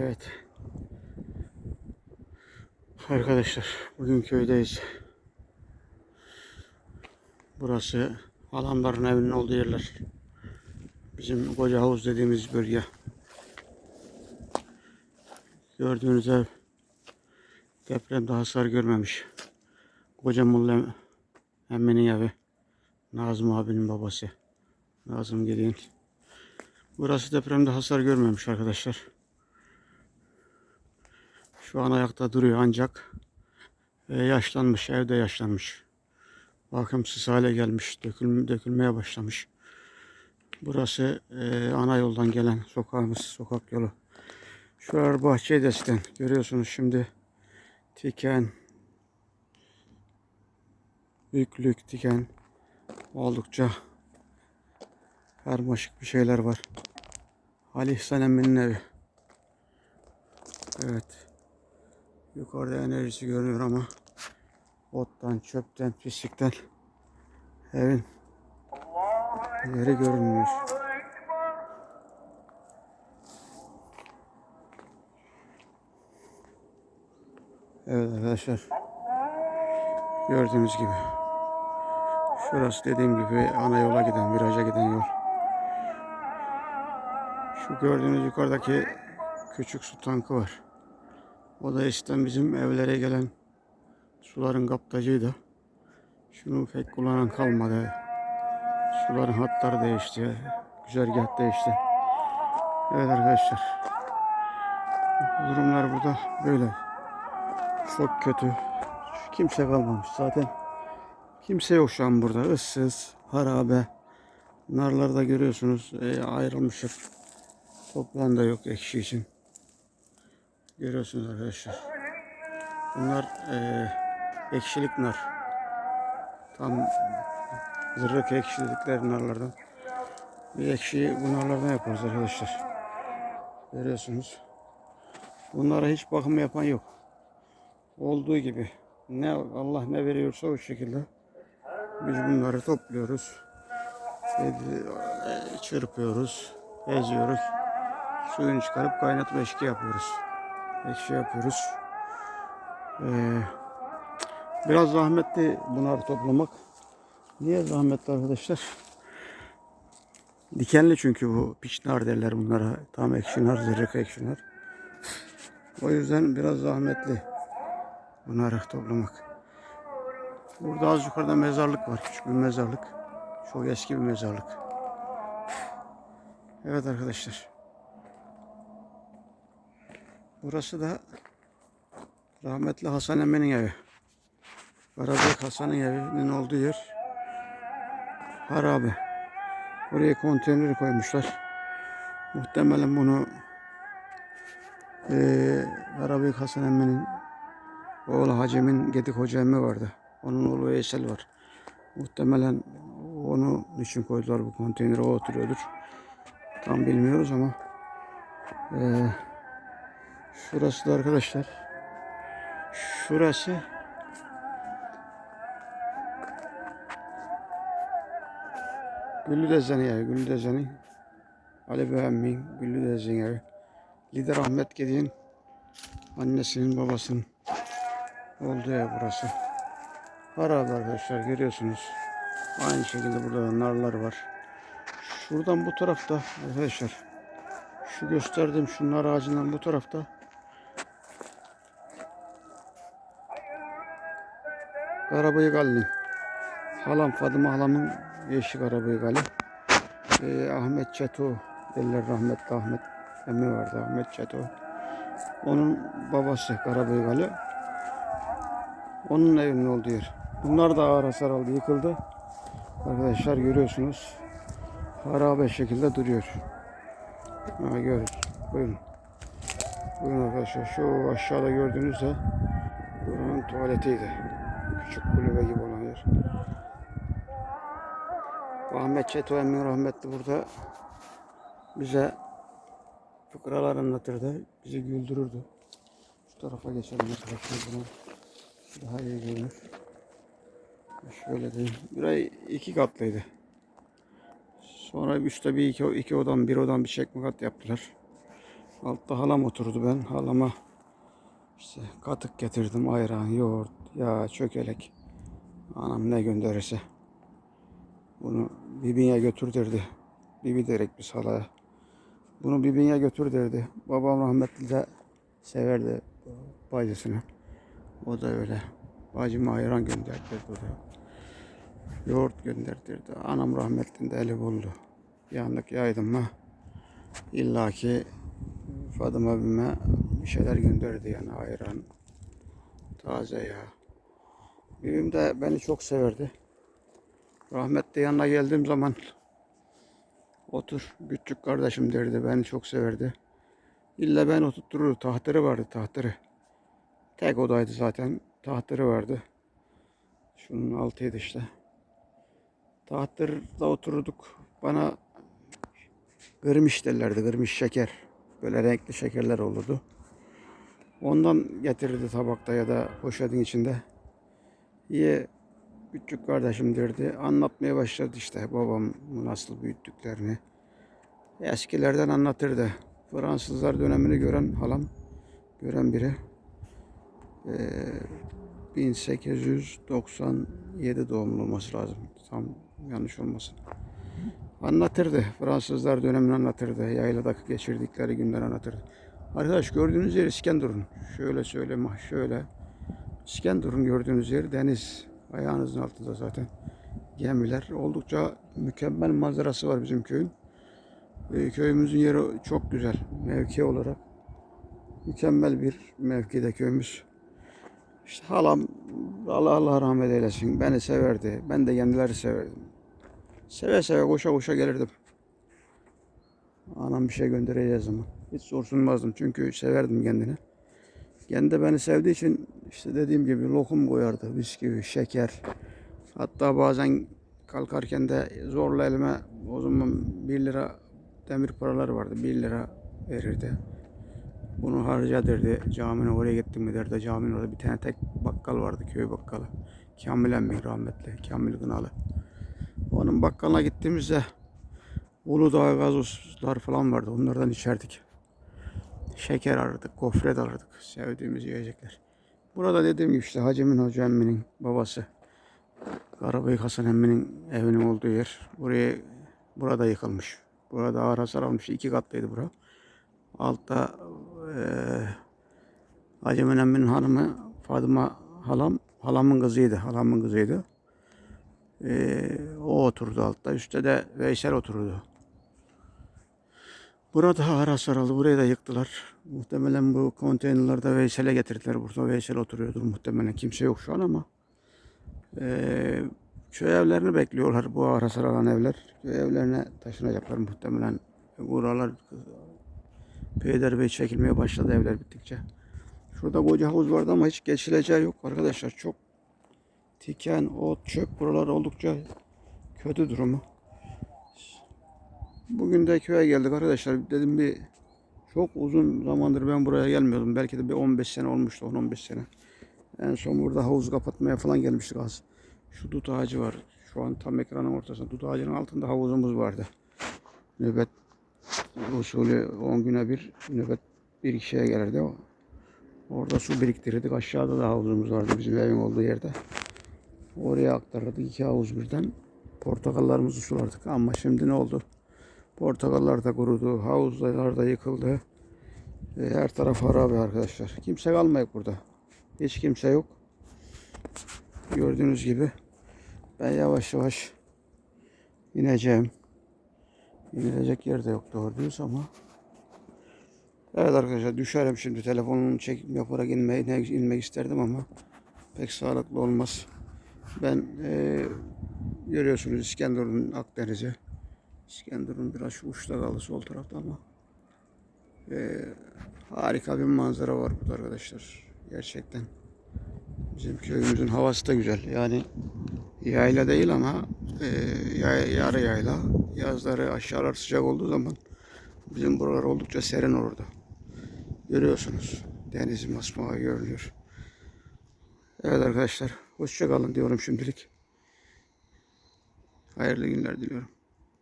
Evet. Arkadaşlar bugün köydeyiz. Burası halamların evinin olduğu yerler. Bizim koca havuz dediğimiz bölge. Gördüğünüz ev depremde hasar görmemiş. Koca Mulla emminin evi. Nazım abinin babası. Nazım Gediğin. Burası depremde hasar görmemiş arkadaşlar. Şu an ayakta duruyor ancak e, yaşlanmış, evde yaşlanmış. Bakımsız hale gelmiş, dökül, dökülmeye başlamış. Burası e, ana yoldan gelen sokağımız, sokak yolu. Şuralar bahçe desten. Görüyorsunuz şimdi tiken, büyüklük tiken oldukça karmaşık bir şeyler var. Ali İhsan Emmi'nin evi. Evet. Yukarıda enerjisi görünüyor ama ottan, çöpten, pislikten evin yeri görünmüyor. Evet arkadaşlar. Gördüğünüz gibi. Şurası dediğim gibi ana yola giden, viraja giden yol. Şu gördüğünüz yukarıdaki küçük su tankı var. O da eskiden bizim evlere gelen suların kaptacıydı. Şunu pek kullanan kalmadı. Suların hatları değişti. Güzergah değişti. Evet arkadaşlar. Durumlar burada böyle. Çok kötü. Kimse kalmamış zaten. Kimse yok şu an burada. Issız, harabe. Narları da görüyorsunuz. E, ayrılmışlar. Toprağın da yok ekşi için. Görüyorsunuz arkadaşlar. Bunlar e, ekşilik nar. Tam zırhlık ekşilikler narlardan. Bir ekşiyi bu narlardan yaparız arkadaşlar. Görüyorsunuz. Bunlara hiç bakım yapan yok. Olduğu gibi ne Allah ne veriyorsa o şekilde biz bunları topluyoruz. e, Çırpıyoruz, eziyoruz. Suyunu çıkarıp kaynatıp eşki yapıyoruz ekşi yapıyoruz. Ee, biraz zahmetli bunları toplamak. Niye zahmetli arkadaşlar? Dikenli çünkü bu piçnar derler bunlara. Tam ekşi nar, zırhlık ekşi nar. O yüzden biraz zahmetli bunları toplamak. Burada az yukarıda mezarlık var. Küçük bir mezarlık. Çok eski bir mezarlık. Evet arkadaşlar. Burası da rahmetli Hasan Emmi'nin evi. Karabek Hasan'ın evinin olduğu yer. Harabe. Buraya konteyner koymuşlar. Muhtemelen bunu eee Karabek Hasan Emmi'nin oğlu Hacem'in Gedik Hoca emmi vardı. Onun oğlu Veysel var. Muhtemelen onu için koydular bu konteynere o oturuyordur. Tam bilmiyoruz ama eee Şurası da arkadaşlar. Şurası Güllü Dezeni evi. Güllü Dezeni. Ali Beğenmin. Güllü Dezeni evi. Lider Ahmet Gedi'nin annesinin babasının olduğu ev burası. Harabe arkadaşlar görüyorsunuz. Aynı şekilde burada da narlar var. Şuradan bu tarafta arkadaşlar şu gösterdiğim şunlar ağacından bu tarafta Karabayık Ali. Halam Fatıma halamın eşi Karabayık Ali. Ee, Ahmet Çeto derler rahmetli Ahmet emmi vardı Ahmet Çeto. Onun babası Karabayık Ali. Onun evinin olduğu yer. Bunlar da ağır hasar aldı, yıkıldı. Arkadaşlar görüyorsunuz. Harabe şekilde duruyor. Ha görün. Buyurun. Buyurun arkadaşlar. Şu aşağıda gördüğünüz de buranın tuvaletiydi. Küçük kulübe gibi olan yer. Ahmet Çeto emmi rahmetli burada bize fıkralar anlatırdı. Bizi güldürürdü. Şu tarafa geçelim arkadaşlar. Daha iyi görünür. Şöyle diyeyim. Burayı iki katlıydı. Sonra üstte bir iki, iki odan bir odan bir çekme kat yaptılar. Altta halam oturdu ben. Halama işte katık getirdim. Ayran, yoğurt, yağ, çökelek. Anam ne gönderirse. Bunu Bibi'ye götür derdi. Bibi derek biz halaya. Bunu Bibi'ye götür derdi. Babam rahmetli de severdi bacısını. O da öyle. Bacıma ayran gönderdirdi o da. Yoğurt gönderdirdi. Anam rahmetlinde eli buldu. Yandık yaydım mı? İlla ki Fatıma abime bir şeyler gönderdi yani ayran, taze yağ. Bibim de beni çok severdi. Rahmetli yanına geldiğim zaman otur küçük kardeşim derdi beni çok severdi. İlla ben oturttururdu. Tahtları vardı tahtları. Tek odaydı zaten. Tahtları vardı. Şunun altıydı işte. Tahtlarda otururduk. Bana Gırmış derlerdi, gırmış şeker. Böyle renkli şekerler olurdu. Ondan getirirdi tabakta ya da poşetin içinde. Ye küçük kardeşim derdi. Anlatmaya başladı işte babam nasıl büyüttüklerini. Eskilerden anlatırdı. Fransızlar dönemini gören halam, gören biri. Ee, 1897 doğumlu olması lazım. Tam yanlış olmasın. Anlatırdı. Fransızlar dönemini anlatırdı. Yayladaki geçirdikleri günler anlatırdı. Arkadaş gördüğünüz yer İskenderun. Şöyle söyleme, şöyle. İskenderun gördüğünüz yer deniz. Ayağınızın altında zaten. Gemiler. Oldukça mükemmel manzarası var bizim köyün. Ee, köyümüzün yeri çok güzel. Mevki olarak. Mükemmel bir mevkide köyümüz. İşte halam Allah Allah rahmet eylesin. Beni severdi. Ben de kendileri severdim. Seve seve koşa koşa gelirdim. Anam bir şey göndereceği zaman. Hiç sorsunmazdım çünkü severdim kendini. Kendi de beni sevdiği için işte dediğim gibi lokum koyardı, bisküvi, şeker. Hatta bazen kalkarken de zorla elime o zaman 1 lira demir paralar vardı. 1 lira verirdi. Bunu harca derdi. Camine oraya gittim mi derdi. Caminin orada bir tane tek bakkal vardı. Köy bakkalı. Kamil emmi rahmetli. Kamil Gınalı. Onun bakkalına gittiğimizde Uludağ gazozlar falan vardı. Onlardan içerdik. Şeker alırdık, gofret alırdık. Sevdiğimiz yiyecekler. Burada dediğim gibi işte Hacımin Hoca emminin babası. Karabıyık Hasan emminin evinin olduğu yer. Buraya burada yıkılmış. Burada ağır hasar almış. İki katlıydı bura. Altta eee Hacımin emminin hanımı Fatıma halam, halamın kızıydı. Halamın kızıydı. Ee, o oturdu altta. Üstte de Veysel oturdu. Burada ağır hasar aldı. Burayı da yıktılar. Muhtemelen bu konteynerlarda Veysel'e getirdiler. Burada Veysel oturuyordur muhtemelen. Kimse yok şu an ama. Ee, köy evlerini bekliyorlar. Bu ağır hasar alan evler. Köy evlerine taşınacaklar muhtemelen. Buralar Peyder çekilmeye başladı evler bittikçe. Şurada koca havuz vardı ama hiç geçileceği yok arkadaşlar. Çok Tiken, ot, çöp buralar oldukça kötü durumu. Bugün de köye geldik arkadaşlar. Dedim bir çok uzun zamandır ben buraya gelmiyordum. Belki de bir 15 sene olmuştu, 10-15 sene. En son burada havuz kapatmaya falan gelmiştik az. Şu dut ağacı var. Şu an tam ekranın ortasında. Dut ağacının altında havuzumuz vardı. Nöbet usulü 10 güne bir nöbet bir kişiye gelirdi. Orada su biriktirirdik. Aşağıda da havuzumuz vardı bizim evin olduğu yerde. Oraya aktarırdık iki havuz birden. Portakallarımızı sulardık ama şimdi ne oldu? Portakallar da kurudu, havuzlar da yıkıldı. E, her taraf harabe arkadaşlar. Kimse kalmayık burada. Hiç kimse yok. Gördüğünüz gibi ben yavaş yavaş ineceğim. İnilecek yer de yok doğru diyoruz ama Evet arkadaşlar düşerim şimdi telefonumu çekim yaparak inmeyi, inmek isterdim ama pek sağlıklı olmaz. Ben e, görüyorsunuz İskenderun Akdeniz'i. İskenderun biraz şu uçta kaldı sol tarafta ama e, harika bir manzara var burada arkadaşlar. Gerçekten. Bizim köyümüzün havası da güzel. Yani yayla değil ama e, yay, yarı yayla. Yazları aşağılar sıcak olduğu zaman bizim buralar oldukça serin olurdu. Görüyorsunuz. Deniz masmavi görünüyor. Evet arkadaşlar. Hoşça kalın diyorum şimdilik. Hayırlı günler diliyorum.